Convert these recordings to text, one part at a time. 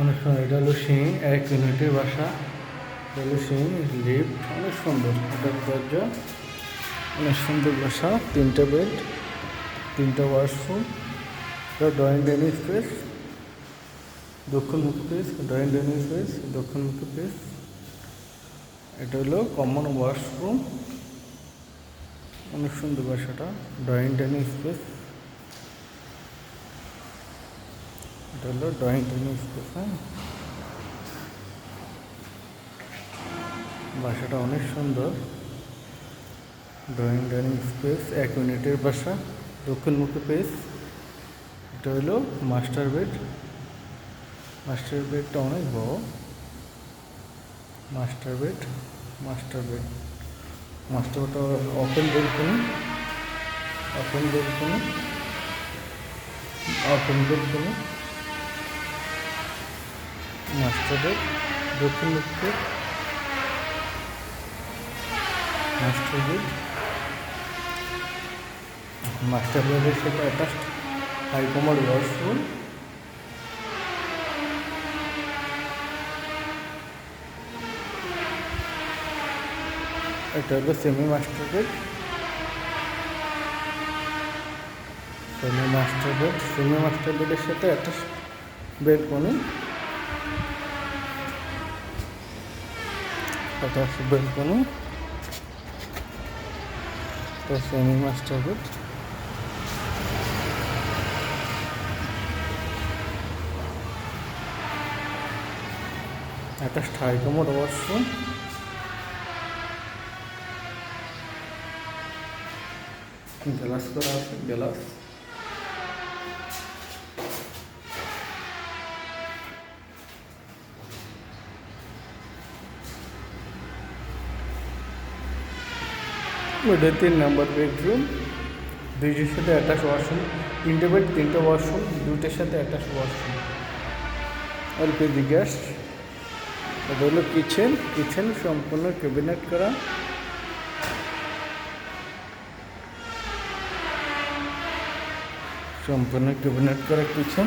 অনেক সুন্দর এটা হলো সিং, এক ইউনিটের বাসা এটা হলো সিং লিফট অনেক সুন্দর। এটা দরজা অনেক সুন্দর বাসা তিনটা বেড তিনটা ওয়াশরুম এটা ড্রয়িং ডাইনিং স্পেস দক্ষিণমুখী পেস ড্রয়িং ডাইনিং স্পেস দক্ষিণমুখী পেস এটা হলো কমন ওয়াশরুম অনেক সুন্দর বাসাটা ড্রয়িং ডাইনিং স্পেস এটা হলো ড্রয়িং স্পেস হ্যাঁ বাসাটা অনেক সুন্দর। ড্রয়িং ডাইনিং স্পেস এক ইউনিটের বাসা দক্ষিণমুখী পেস এটা হলো মাস্টার বেড মাস্টার বেডটা অনেক বড়। Master bed master bed master বেডটা open balcony open balcony open balcony master bed দক্ষিণ মুখে মাস্টার বেড মাস্টার বেডের সাথে একটা হাইকমার ওয়াশরুম এটা হলো semi master bed semi master bed semi master বেডের সাথে একটা বেলকনি এটা বেলকনি এটা সেমি মাস্টার বেড একটা স্থায়ী কমোড ওয়াশরুম গ্লাস করা আছে গ্লাস। ওটা তিন নাম্বার বেডরুম দুইটির সাথে অ্যাটাচ ওয়াশরুম তিনটে বেড তিনটে ওয়াশরুম দুইটার সাথে অ্যাটাচ ওয়াশরুম এলপিজি গ্যাস এটা হলো কিচেন কিচেন সম্পূর্ণ ক্যাবিনেট করা। সম্পূর্ণ ক্যাবিনেট করা কিচেন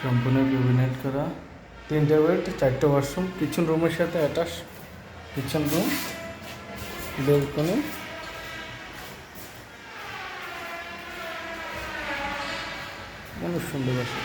সম্পূর্ণ ক্যাবিনেট করা। তিনটে বেড চারটে ওয়াশরুম কিচেন রুমের সাথে অ্যাটাচ কিচেন রুম বেলকনি অনেক সুন্দর আছে